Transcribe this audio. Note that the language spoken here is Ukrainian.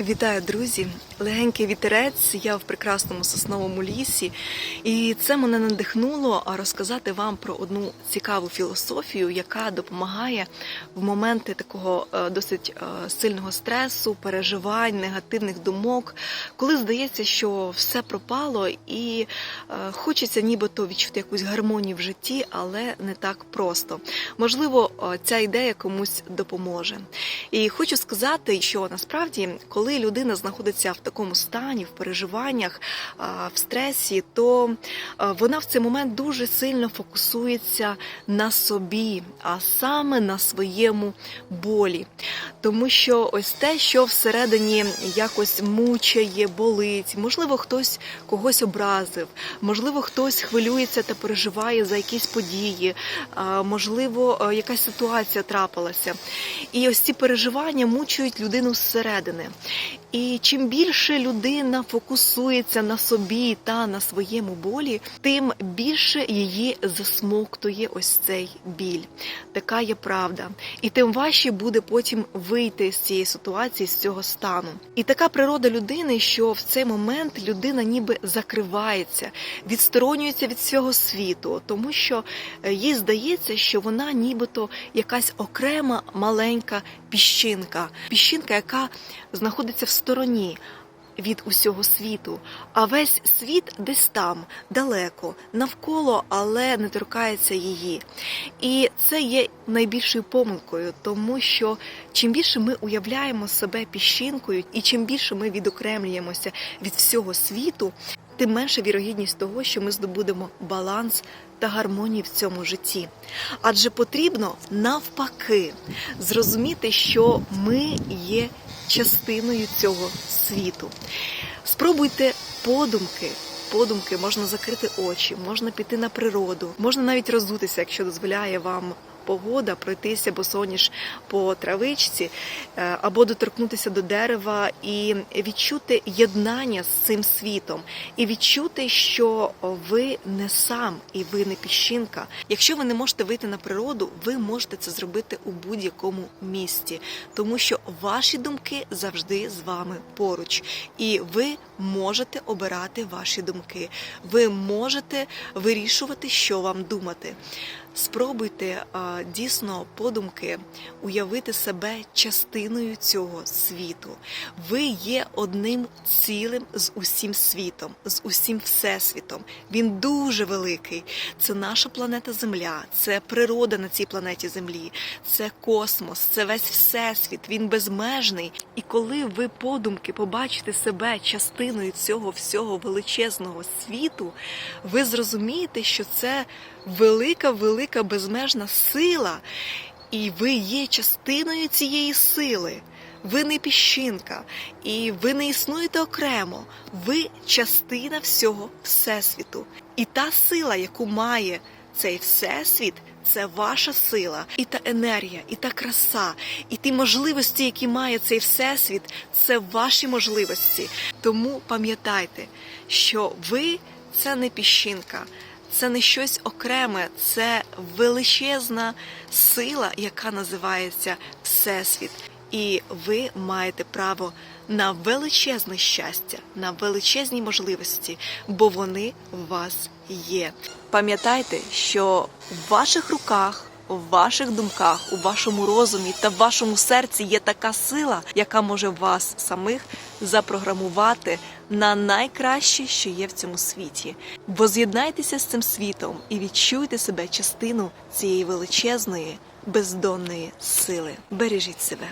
Вітаю, друзі! Легенький вітерець. Я в прекрасному сосновому лісі, і це мене надихнуло розказати вам про одну цікаву філософію, яка допомагає в моменти такого е, досить е, сильного стресу, переживань, негативних думок, коли здається, що все пропало, і е, хочеться нібито відчути якусь гармонію в житті, але не так просто. Можливо, ця ідея комусь допоможе. І хочу сказати, що насправді, коли людина знаходиться в такому стані, в переживаннях, в стресі, то вона в цей момент дуже сильно фокусується на собі, а саме на своєму болі. Тому що ось те, що всередині якось мучає, болить, можливо, хтось когось образив, можливо, хтось хвилюється та переживає за якісь події, можливо, е, якась ситуація трапилася. І ось ці переживання мучують людину зсередини. І чим більше людина фокусується на собі та на своєму болі, тим більше її засмоктує ось цей біль. Така є правда. І тим важче буде потім вийти з цієї ситуації, з цього стану. І така природа людини, що в цей момент людина ніби закривається, відсторонюється від всього світу, тому що е, їй здається, що вона нібито якась окрема маленька піщинка, піщинка, яка знаходиться в стороні. Від усього світу, а весь світ десь там, далеко, навколо, але не торкається її. І це є найбільшою помилкою, тому що чим більше ми уявляємо себе піщинкою, і чим більше ми відокремлюємося від всього світу, тим менша вірогідність того, що ми здобудемо баланс та гармонію в цьому житті. Адже потрібно навпаки зрозуміти, що ми є частиною цього світу. Спробуйте подумки. Подумки можна закрити очі, можна піти на природу, можна навіть роздутися, якщо дозволяє вам погода, пройтися босоніж по травичці, е, або доторкнутися до дерева і відчути єднання з цим світом, і відчути, що ви не сам і ви не піщинка. Якщо ви не можете вийти на природу, ви можете це зробити у будь-якому місті, тому що ваші думки завжди з вами поруч, і ви можете обирати ваші думки. Ви можете вирішувати, що вам думати. Спробуйте дійсно подумки уявити себе частиною цього світу. Ви є одним цілим з усім світом, з усім всесвітом. Він дуже великий. Це наша планета Земля, це природа на цій планеті Землі, це космос, це весь всесвіт. Він безмежний. І коли ви подумки побачите себе частиною цього всього величезного світу, ви зрозумієте, що це велика, велика безмежна сила, і ви є частиною цієї сили. Ви не піщинка, і ви не існуєте окремо. Ви частина всього всесвіту. І та сила, яку має цей всесвіт, це ваша сила, і та енергія, і та краса, і ті можливості, які має цей всесвіт, це ваші можливості. Тому пам'ятайте, що ви це не піщинка. Це не щось окреме, це величезна сила, яка називається Всесвіт. І ви маєте право на величезне щастя, на величезні можливості, бо вони у вас є. Пам'ятайте, що в ваших руках. У ваших думках, у вашому розумі та в вашому серці є така сила, яка може вас самих запрограмувати на найкраще, що є в цьому світі. Бо з'єднайтеся з цим світом і відчуйте себе частину цієї величезної, бездонної сили. Бережіть себе.